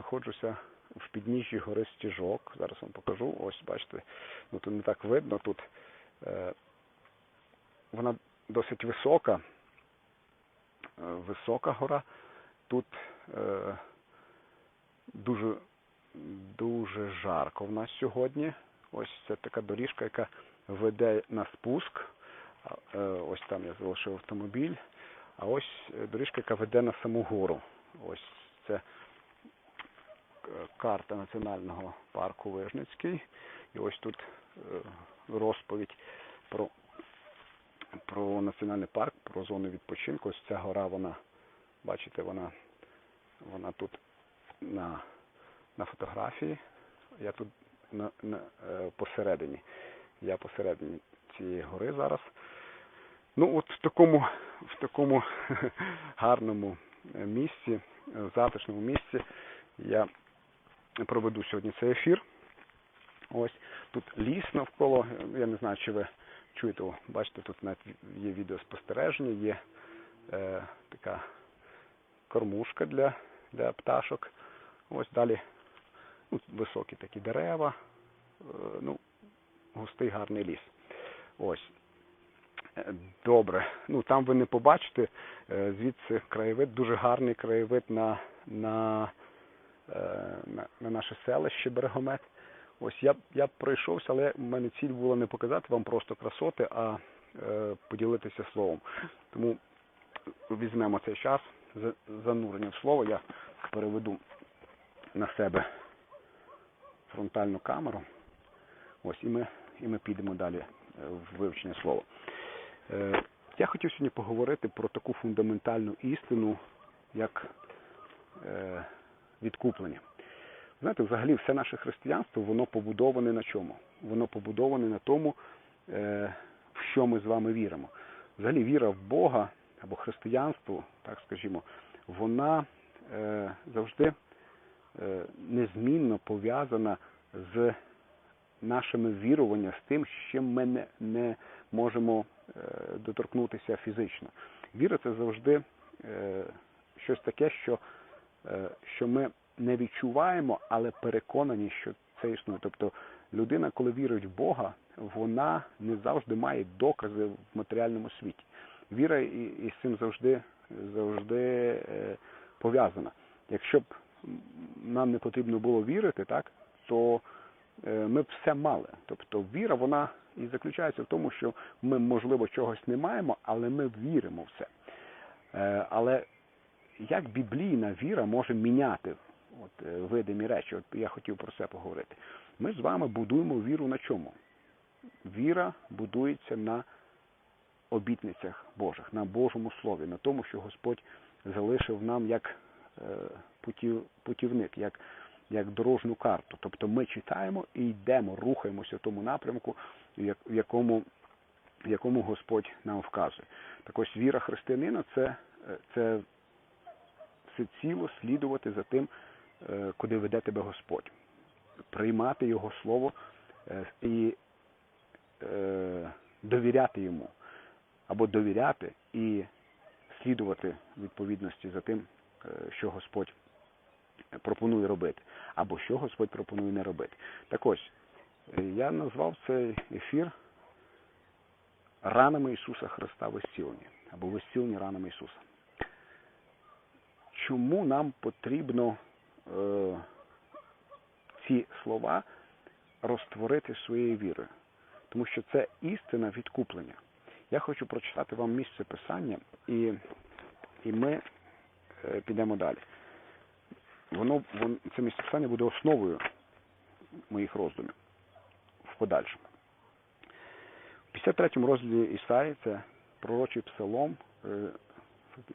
знаходжуся в підніжжі гори Стіжок. Зараз вам покажу. Ось бачите, ну тут не так видно. Тут е, вона досить висока. Е, висока гора. Тут е, дуже, дуже жарко в нас сьогодні. Ось це така доріжка, яка веде на спуск. Ось там я залишив автомобіль. А ось доріжка, яка веде на саму гору. Ось це карта Національного парку Вижницький. І ось тут е, розповідь про, про національний парк, про зону відпочинку. Ось ця гора, вона, бачите, вона, вона тут на, на фотографії. Я тут на, на, е, посередині. Я посередині цієї гори зараз. Ну, от в такому, в такому гарному місці, е, затишному місці я проведу сьогодні цей ефір. Ось тут ліс навколо. Я не знаю, чи ви чуєте, о, бачите, тут навіть є відеоспостереження, є е, така кормушка для, для пташок. Ось далі ну, високі такі дерева, е, ну, густий гарний ліс. Ось. Е, Добре. Ну там ви не побачите е, звідси краєвид, дуже гарний краєвид на, на, на, на наше селище Берегомет. Ось я, я пройшовся, але в мене ціль була не показати вам просто красоти, а е, поділитися словом. Тому візьмемо цей час за- занурення в слово. Я переведу на себе фронтальну камеру. Ось і ми, і ми підемо далі е, в вивчення слова. Е, Я хотів сьогодні поговорити про таку фундаментальну істину, як е, відкуплення. Знаєте, взагалі все наше християнство, воно побудоване на чому? Воно побудоване на тому, е, в що ми з вами віримо. Взагалі віра в Бога або християнство, так скажімо, вона е, завжди е, незмінно пов'язана з нашими віруваннями, з тим, чим ми не, можемо доторкнутися фізично. Віра це завжди щось таке, що, що ми не відчуваємо, але переконані, що це існує. Тобто людина, коли вірить в Бога, вона не завжди має докази в матеріальному світі. Віра і, і з цим завжди, завжди е, пов'язана. Якщо б нам не потрібно було вірити, так, то е, ми б все мали. Тобто віра, вона і заключається в тому, що ми, можливо, чогось не маємо, але ми віримо в це. Е, Але як біблійна віра може міняти от, е, видимі речі? От я хотів про це поговорити. Ми з вами будуємо віру на чому? Віра будується на обітницях Божих, на Божому Слові, на тому, що Господь залишив нам як е, путів, путівник, як, як дорожню карту. Тобто ми читаємо і йдемо, рухаємося в тому напрямку, в якому, в якому Господь нам вказує. Так ось віра християнина це, е, це всеціло слідувати за тим, е, куди веде тебе Господь, приймати Його Слово е, і е, довіряти йому, або довіряти і слідувати відповідності за тим, що Господь пропонує робити, або що Господь пропонує не робити. Так ось, я назвав цей ефір ранами Ісуса Христа в або в ранами Ісуса. Чому нам потрібно е, ці слова розтворити своєю вірою? Тому що це істина відкуплення. Я хочу прочитати вам місце писання, і, і ми е, підемо далі. Воно, вон, це місце писання буде основою моїх роздумів в подальшому. В 53 розділі Ісаї це пророчий псалом, е,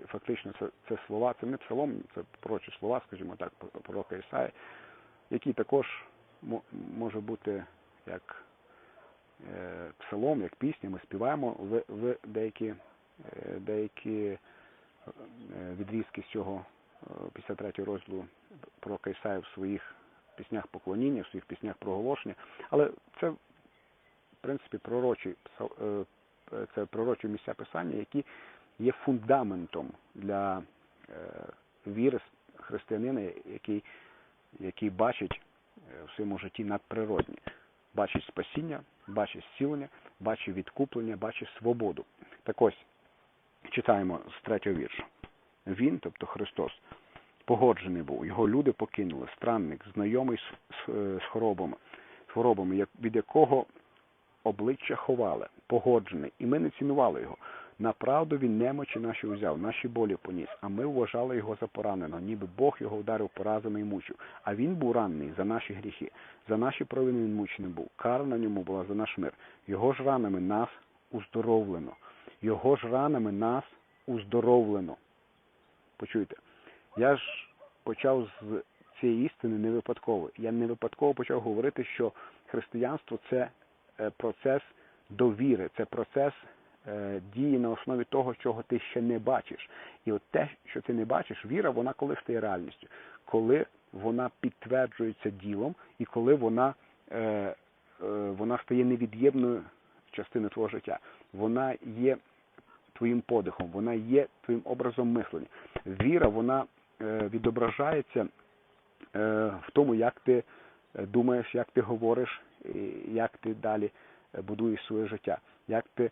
фактично це, це слова, це не псалом, це пророчі слова, скажімо так, пророка Ісаї, який також може бути як е, псалом, як пісня, ми співаємо в, в деякі, е, деякі е, відрізки з цього е, 53 розділу про Ісаї в своїх піснях поклоніння, в своїх піснях проголошення. Але це, в принципі, пророчі, це пророчі місця писання, які є фундаментом для е, віри християнина, який який бачить е, в своєму житті надприродні. Бачить спасіння, бачить зцілення, бачить відкуплення, бачить свободу. Так ось, читаємо з третього віршу. Він, тобто Христос, погоджений був, його люди покинули, странник, знайомий з, хворобами, з хворобами, від якого обличчя ховали, погоджений, і ми не цінували його. Направду він немочі наші узяв, наші болі поніс, а ми вважали його за пораненого, ніби Бог його вдарив поразами і мучив. А він був ранений за наші гріхи, за наші провини він мучений був. Кара на ньому була за наш мир. Його ж ранами нас уздоровлено. Його ж ранами нас уздоровлено. Почуйте, я ж почав з цієї істини не випадково. Я не випадково почав говорити, що християнство це е, процес довіри, це процес дії на основі того, чого ти ще не бачиш. І от те, що ти не бачиш, віра, вона коли стає реальністю, коли вона підтверджується ділом, і коли вона, е, е, вона стає невід'ємною частиною твого життя. Вона є твоїм подихом, вона є твоїм образом мислення. Віра, вона е, відображається е, в тому, як ти е, думаєш, як ти говориш, як ти далі е, будуєш своє життя, як ти е,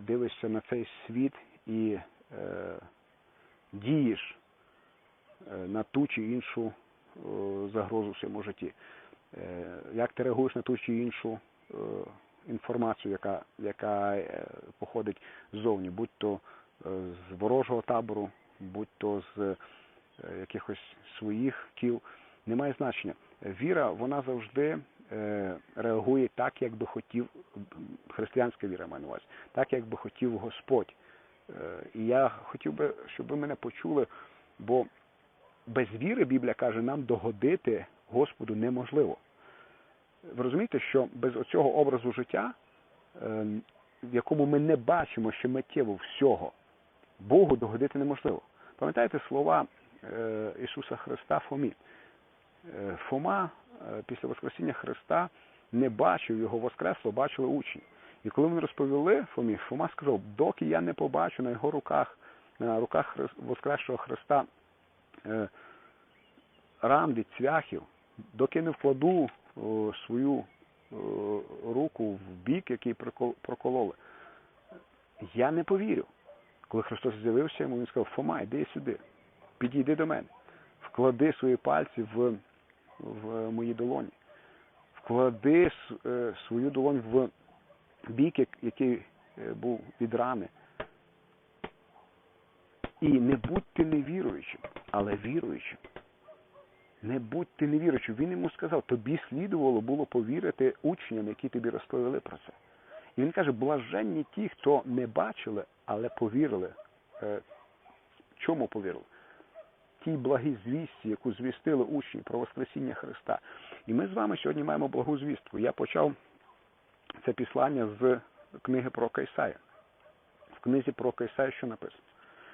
дивишся на цей світ і е, дієш е, на ту чи іншу е, загрозу в своєму житті. Е, Як ти реагуєш на ту чи іншу е, інформацію, яка, яка е, походить ззовні, будь то е, з ворожого табору, будь то з е, якихось своїх кіл, немає значення. Віра, вона завжди е, реагує так, як би хотів християнська віра маю на увазі, так, як би хотів Господь. Е, І я хотів би, щоб ви мене почули, бо без віри Біблія каже, нам догодити Господу неможливо. Ви розумієте, що без оцього образу життя, е, в якому ми не бачимо ще миттєво всього, Богу догодити неможливо. Пам'ятаєте слова е, Ісуса Христа Фомі? Е, Фома е, після Воскресіння Христа не бачив його Воскресло, бачили учні. І коли вони розповіли Фомі, Фома сказав, доки я не побачу на його руках, на руках Хри- Воскресшого Христа е, від цвяхів, доки не вкладу свою руку в бік, який прокололи, я не повірю. Коли Христос з'явився йому, він сказав, Фома, йди сюди, підійди до мене, вклади свої пальці в, в мої долоні, вклади е, свою долонь в бік, який е, був від рани. І не будьте невіруючим, але віруючим. Не будьте невіруючим. Він йому сказав, тобі слідувало було повірити учням, які тобі розповіли про це. І він каже, блаженні ті, хто не бачили, але повірили. Е, Чому повірили? Тій благій звістці, яку звістили учні про Воскресіння Христа. І ми з вами сьогодні маємо благу звістку. Я почав це післання з книги про Кайсая. В книзі про Кайсая що написано?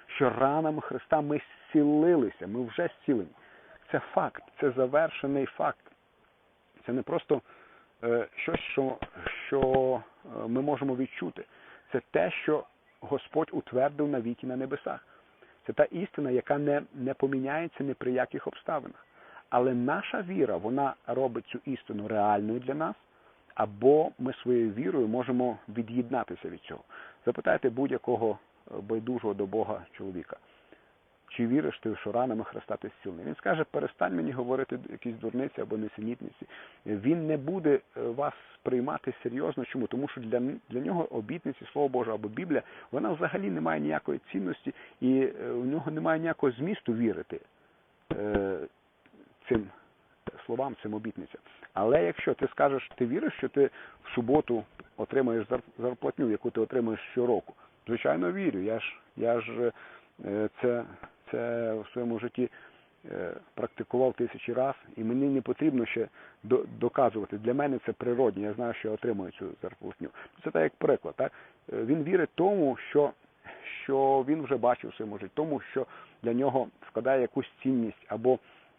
Що ранами Христа ми зцілилися, ми вже зцілені. Це факт, це завершений факт. Це не просто е, щось, що, що е, ми можемо відчути. Це те, що Господь утвердив навіки на небесах. Це та істина, яка не, не поміняється ні при яких обставинах. Але наша віра, вона робить цю істину реальною для нас, або ми своєю вірою можемо від'єднатися від цього. Запитайте будь-якого е, байдужого до Бога чоловіка. Чи віриш ти, що ранами Христа ти зцілений? Він скаже, перестань мені говорити якісь дурниці або несенітниці. Він не буде е, вас сприймати серйозно. Чому? Тому що для, для нього обітниці, Слово Боже або Біблія, вона взагалі не має ніякої цінності і е, у нього немає ніякого змісту вірити е, цим словам, цим обітницям. Але якщо ти скажеш, ти віриш, що ти в суботу отримаєш зар- зарплатню, яку ти отримуєш щороку, звичайно, вірю. Я ж я ж е, це, це в своєму житті е, практикував тисячі раз, і мені не потрібно ще доказувати. Для мене це природне, я знаю, що я отримую цю зарплатню. Це так як приклад. Так? Е, Він вірить тому, що, що він вже бачив в своєму житті, тому що для нього вкладає якусь цінність або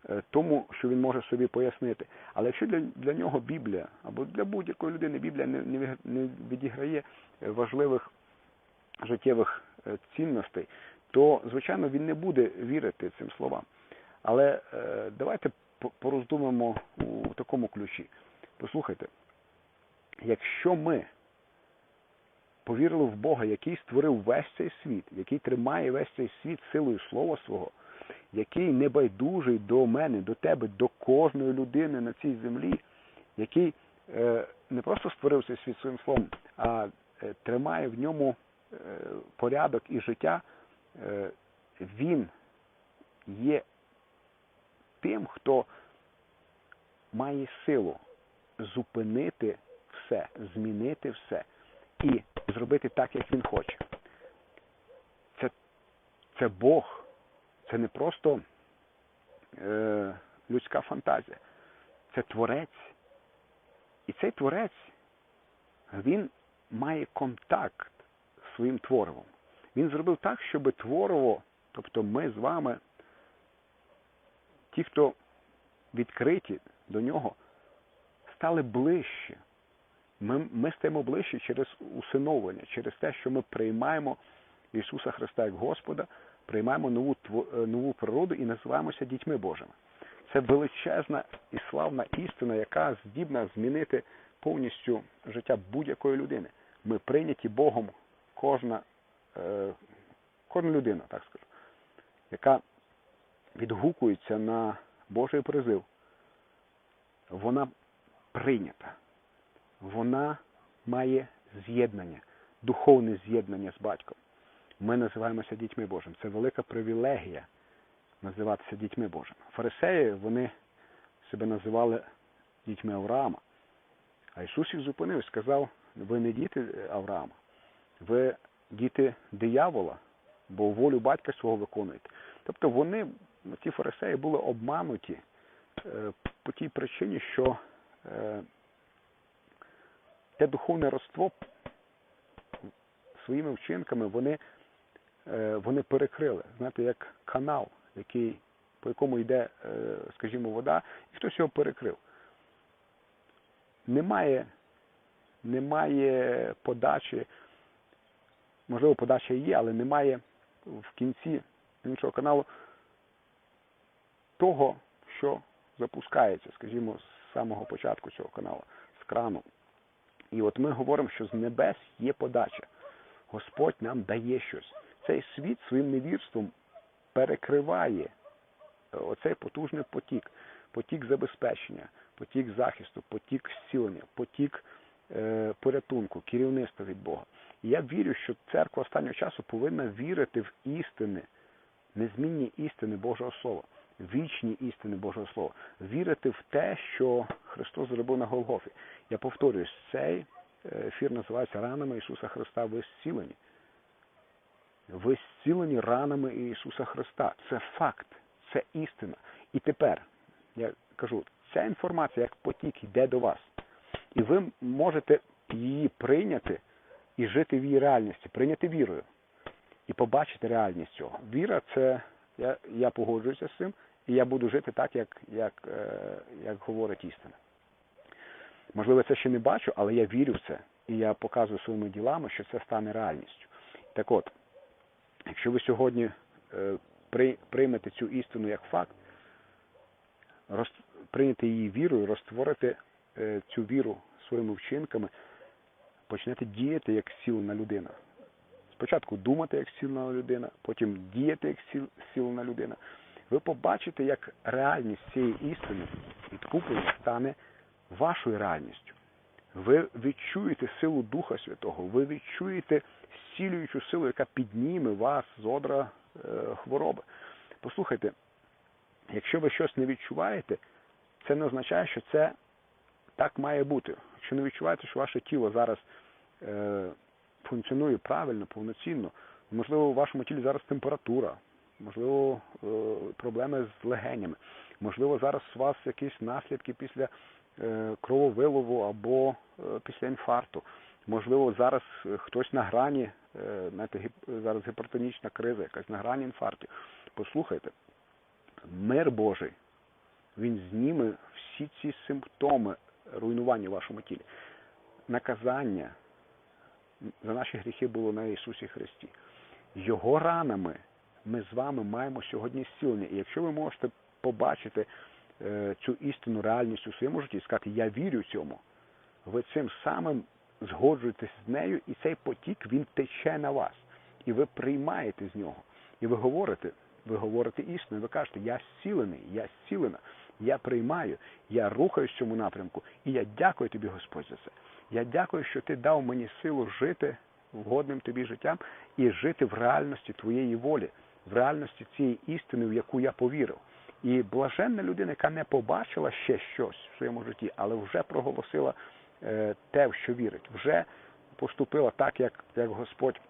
е, тому, що він може собі пояснити. Але якщо для, для нього Біблія або для будь-якої людини Біблія не, не, не відіграє важливих життєвих цінностей, то звичайно він не буде вірити цим словам. Але е, давайте по- пороздумаємо у такому ключі. Послухайте, якщо ми повірили в Бога, який створив весь цей світ, який тримає весь цей світ силою слова свого, який небайдужий до мене, до тебе, до кожної людини на цій землі, який е, не просто створив цей світ своїм словом, а е, тримає в ньому порядок і життя, він є тим, хто має силу зупинити все, змінити все і зробити так, як він хоче. Це, це Бог, це не просто е, людська фантазія, це творець. І цей творець, він має контакт з своїм творивом. Він зробив так, щоб творово, тобто ми з вами, ті, хто відкриті до нього, стали ближче. Ми, ми стаємо ближче через усиновлення, через те, що ми приймаємо Ісуса Христа як Господа, приймаємо нову, е, нову природу і називаємося дітьми Божими. Це величезна і славна істина, яка здібна змінити повністю життя будь-якої людини. Ми прийняті Богом, кожна, кожна людина, так скажу, яка відгукується на Божий призив. Вона прийнята. Вона має з'єднання, духовне з'єднання з батьком. Ми називаємося дітьми Божими. Це велика привілегія називатися дітьми Божими. Фарисеї вони себе називали дітьми Авраама. А Ісус їх зупинив і сказав: ви не діти Авраама, ви діти диявола, бо волю батька свого виконуєте. Тобто вони, ті фарисеї, були обмануті е, по тій причині, що е, те духовне родство своїми вчинками вони, е, вони перекрили. Знаєте, як канал, який, по якому йде, скажімо, вода, і хтось його перекрив. Немає, немає подачі, можливо, подача є, але немає в кінці іншого каналу того, що запускається, скажімо, з самого початку цього каналу, з крану. І от ми говоримо, що з небес є подача. Господь нам дає щось. Цей світ своїм невірством перекриває е, оцей потужний потік, потік забезпечення, потік захисту, потік зцілення, потік е, порятунку, керівництва від Бога. Я вірю, що церква останнього часу повинна вірити в істини, незмінні істини Божого Слова, вічні істини Божого Слова, вірити в те, що Христос зробив на Голгофі. Я повторююсь, цей е, ефір називається Ранами Ісуса Христа. Ви зцілені. Ви зцілені ранами Ісуса Христа. Це факт, це істина. І тепер, я кажу, ця інформація як потік йде до вас. І ви можете її прийняти і жити в її реальності, прийняти вірою і побачити реальність цього. Віра це я, я погоджуюся з цим, і я буду жити так, як, як, е, як говорить істина. Можливо, це ще не бачу, але я вірю в це. І я показую своїми ділами, що це стане реальністю. Так от, якщо ви сьогодні е, при, приймете цю істину як факт, прийняти її вірою, розтворити е, цю віру своїми вчинками, почнете діяти як зцілена людина. Спочатку думати як зцілена людина, потім діяти як зціл- зцілена людина. Ви побачите, як реальність цієї істини відкуплення стане вашою реальністю. Ви відчуєте силу Духа Святого, ви відчуєте зцілюючу силу, яка підніме вас з одра е, хвороби. Послухайте, якщо ви щось не відчуваєте, це не означає, що це так має бути. Якщо не відчуваєте, що ваше тіло зараз функціонує правильно, повноцінно, можливо, у вашому тілі зараз температура, можливо, е, проблеми з легенями, можливо, зараз у вас якісь наслідки після е, крововилову або е, після інфаркту. Можливо, зараз е, хтось на грані, е, знаєте, зараз гіпертонічна криза, якась на грані інфаркту. Послухайте, мир Божий, він зніме всі ці симптоми руйнування в вашому тілі. Наказання за наші гріхи було на Ісусі Христі. Його ранами ми з вами маємо сьогодні зцілення. І якщо ви можете побачити е, цю істину реальність у своєму житті і сказати, я вірю цьому, ви цим самим згоджуєтесь з нею, і цей потік він тече на вас. І ви приймаєте з нього. І ви говорите, ви говорите істину, ви кажете, я зцілений, я зцілена, я приймаю, я рухаюсь в цьому напрямку, і я дякую тобі, Господь, за це. Я дякую, що ти дав мені силу жити вгодним тобі життям і жити в реальності твоєї волі, в реальності цієї істини, в яку я повірив. І блаженна людина, яка не побачила ще щось в своєму житті, але вже проголосила е, те, в що вірить, вже поступила так, як, як Господь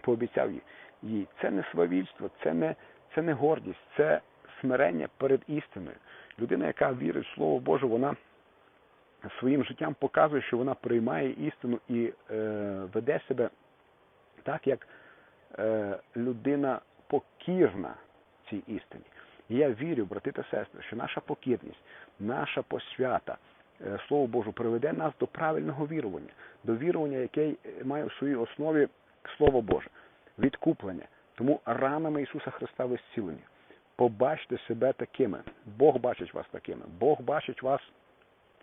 пообіцяв їй. їй. Це не свавільство, це не, це не гордість, це смирення перед істиною. Людина, яка вірить в Слово Боже, вона своїм життям показує, що вона приймає істину і е, веде себе так, як е, людина покірна цій істині. І я вірю, брати та сестри, що наша покірність, наша посвята, е, Слово Боже, приведе нас до правильного вірування, до вірування, яке має в своїй основі Слово Боже, відкуплення. Тому ранами Ісуса Христа ви зцілені. Побачте себе такими. Бог бачить вас такими. Бог бачить вас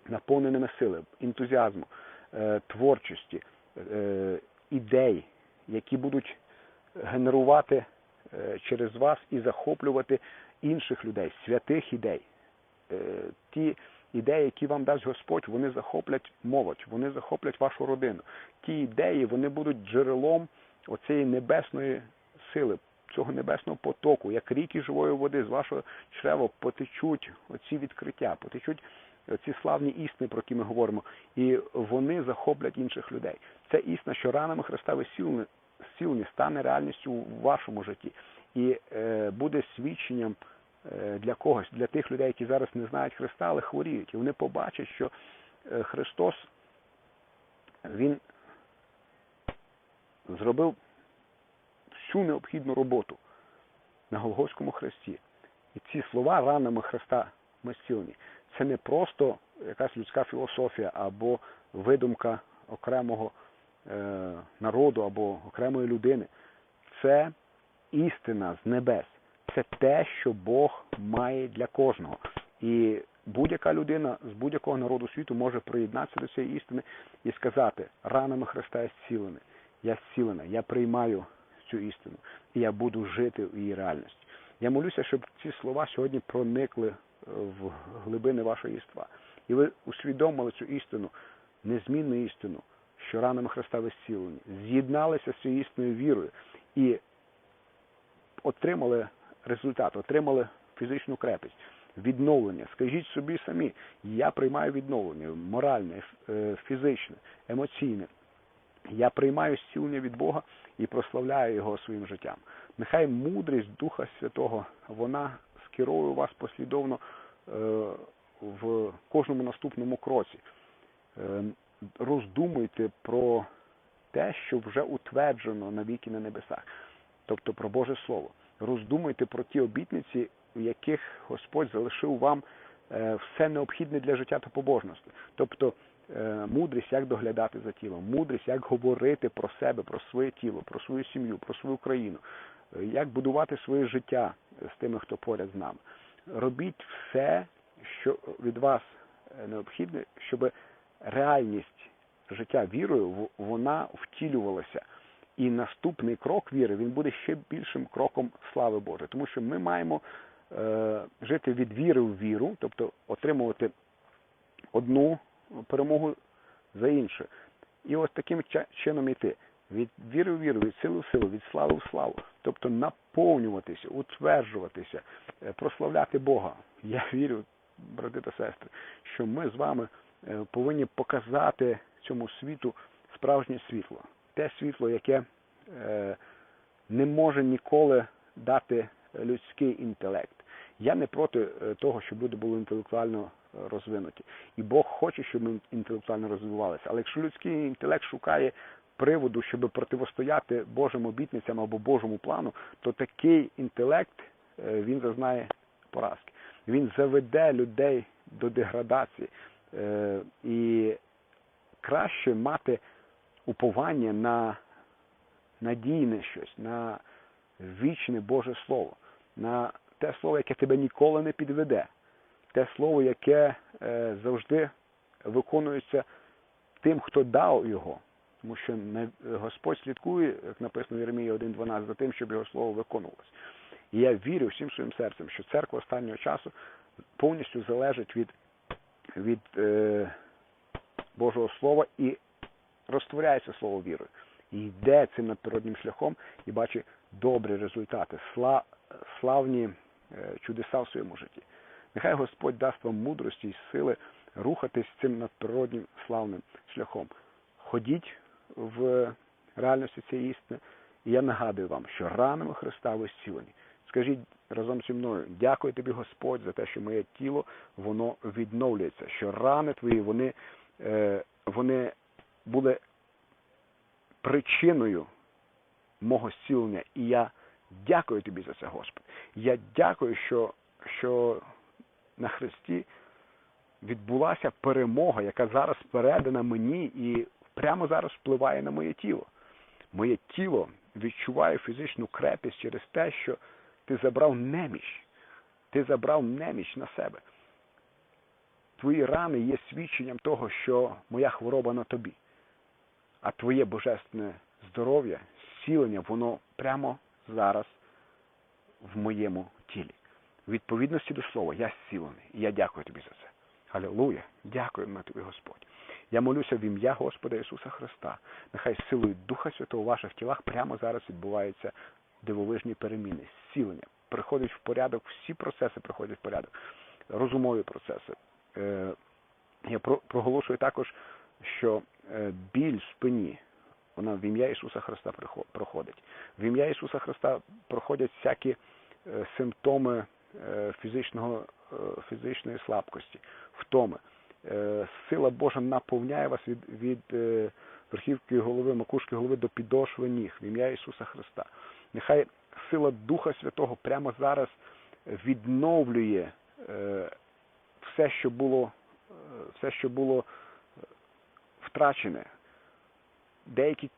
наповненими сили, ентузіазму, е, творчості, е, ідей, які будуть генерувати е, через вас і захоплювати інших людей, святих ідей. Ті ідеї, які вам дасть Господь, вони захоплять молодь, вони захоплять вашу родину. Ті ідеї вони будуть джерелом оцієї небесної сили, цього небесного потоку, як ріки живої води з вашого чрева потечуть оці відкриття, потечуть ці славні істини, про які ми говоримо, і вони захоплять інших людей. Це істина, що ранами Христа зцілені стане реальністю в вашому житті і е, буде свідченням е, для когось, для тих людей, які зараз не знають Христа, але хворіють. І вони побачать, що е, Христос Він зробив всю необхідну роботу на Голгофському хресті. І ці слова ранами Христа ми зцілені. Це не просто якась людська філософія або видумка окремого е, народу або окремої людини. Це істина з небес. Це те, що Бог має для кожного. І будь-яка людина з будь-якого народу світу може приєднатися до цієї істини і сказати, ранами Христа я зцілений, я зцілена, я приймаю цю істину, і я буду жити в її реальності. Я молюся, щоб ці слова сьогодні проникли в глибини вашого єства. І ви усвідомили цю істину, незмінну істину, що ранами Христа ви зцілені, з'єдналися з цією істинною вірою і отримали результат, отримали фізичну крепість, відновлення. Скажіть собі самі, я приймаю відновлення моральне, е, фізичне, емоційне. Я приймаю зцілення від Бога і прославляю Його своїм життям. Нехай мудрість Духа Святого вона скеровує вас послідовно е, в кожному наступному кроці. Е, роздумуйте про те, що вже утверджено навіки на небесах, тобто про Боже Слово. Роздумуйте про ті обітниці, в яких Господь залишив вам е, все необхідне для життя та побожності. Тобто мудрість, як доглядати за тілом, мудрість, як говорити про себе, про своє тіло, про свою сім'ю, про свою країну, як будувати своє життя з тими, хто поряд з нами. Робіть все, що від вас необхідне, щоб реальність життя вірою вона втілювалася. І наступний крок віри він буде ще більшим кроком слави Божої, тому що ми маємо е, жити від віри в віру, тобто отримувати одну перемогу за іншу. І ось таким чином йти від віри в віру, від сили в силу, від слави в славу, тобто наповнюватися, утверджуватися, прославляти Бога. Я вірю, брати та сестри, що ми з вами повинні показати цьому світу справжнє світло, те світло, яке не може ніколи дати людський інтелект. Я не проти того, щоб люди були інтелектуально розвинуті. І Бог хоче, щоб ми інтелектуально розвивалися. Але якщо людський інтелект шукає приводу, щоб противостояти Божим обітницям або Божому плану, то такий інтелект він зазнає поразки. Він заведе людей до деградації. І краще мати уповання на надійне щось, на вічне Боже Слово, на те слово, яке тебе ніколи не підведе. те слово, яке е, завжди виконується тим, хто дав його. Тому що не- Господь слідкує, як написано в Єремії 1.12, за тим, щоб його слово виконувалось. І я вірю всім своїм серцем, що церква останнього часу повністю залежить від, від е, Божого Слова і розтворяється слово вірою. І йде цим надприроднім шляхом і бачить добрі результати, сла, славні е, чудеса в своєму житті. Нехай Господь дасть вам мудрості і сили рухатись цим надприроднім славним шляхом. Ходіть в реальності цієї істини. І я нагадую вам, що ранами Христа ви зцілені. Скажіть разом зі мною, дякую тобі, Господь, за те, що моє тіло воно відновлюється, що рани твої вони, е, вони були причиною мого зцілення. І я дякую тобі за це, Господь. Я дякую, що, що на Христі відбулася перемога, яка зараз передана мені і прямо зараз впливає на моє тіло. Моє тіло відчуває фізичну крепість через те, що ти забрав неміч. Ти забрав неміч на себе. Твої рани є свідченням того, що моя хвороба на тобі. А твоє божественне здоров'я, зцілення, воно прямо зараз в моєму тілі. В відповідності до слова, я зцілений. І я дякую тобі за це. Алілуя! Дякую тобі, Господь. Я молюся в ім'я Господа Ісуса Христа. Нехай силою Духа Святого в ваших тілах прямо зараз відбуваються дивовижні переміни, зцілення. Приходять в порядок, всі процеси приходять в порядок, розумові процеси. Е, Я проголошую також, що е, біль в спині, вона в ім'я Ісуса Христа проходить. В ім'я Ісуса Христа проходять всякі е, симптоми фізичного, фізичної слабкості, втоми. Е, Сила Божа наповняє вас від, від е, верхівки голови, макушки голови до підошви ніг в ім'я Ісуса Христа. Нехай сила Духа Святого прямо зараз відновлює е, все, що було, все, що було втрачене. Деякі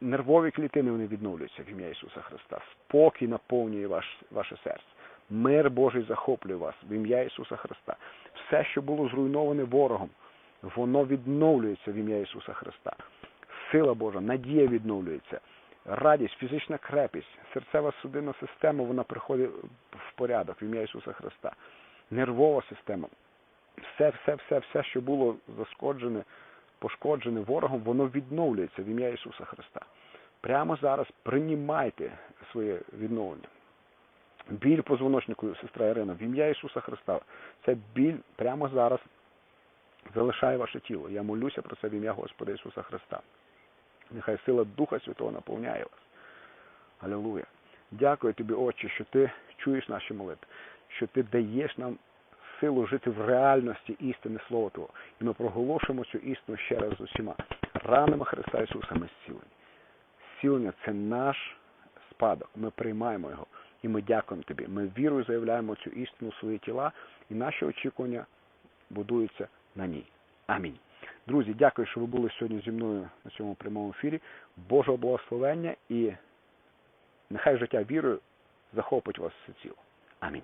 нервові клітини вони відновлюються в ім'я Ісуса Христа. Спокій наповнює ваш, ваше серце. Мир Божий захоплює вас в ім'я Ісуса Христа. Все, що було зруйноване ворогом, воно відновлюється в ім'я Ісуса Христа. Сила Божа, надія відновлюється, радість, фізична крепість, серцева судинна система, вона приходить в порядок в ім'я Ісуса Христа. Нервова система. Все, все, все, все, що було зашкоджене, пошкоджене ворогом, воно відновлюється в ім'я Ісуса Христа. Прямо зараз приймайте своє відновлення. Біль позвоночнику, сестра Ірина, в ім'я Ісуса Христа. Це біль прямо зараз залишає ваше тіло. Я молюся про це в ім'я Господа Ісуса Христа. Нехай сила Духа Святого наповняє вас. Алілуя. Дякую тобі, Отче, що ти чуєш наші молитви, що ти даєш нам силу жити в реальності істини Слова Твого. І ми проголошуємо цю істину ще раз з усіма. Ранами Христа Ісуса ми зцілені. Зцілення це наш спадок. Ми приймаємо його. І ми дякуємо тобі. Ми вірою заявляємо цю істину в свої тіла, і наші очікування будуються на ній. Амінь. Друзі, дякую, що ви були сьогодні зі мною на цьому прямому ефірі. Божого благословення і нехай життя вірою захопить вас всеціло. Амінь.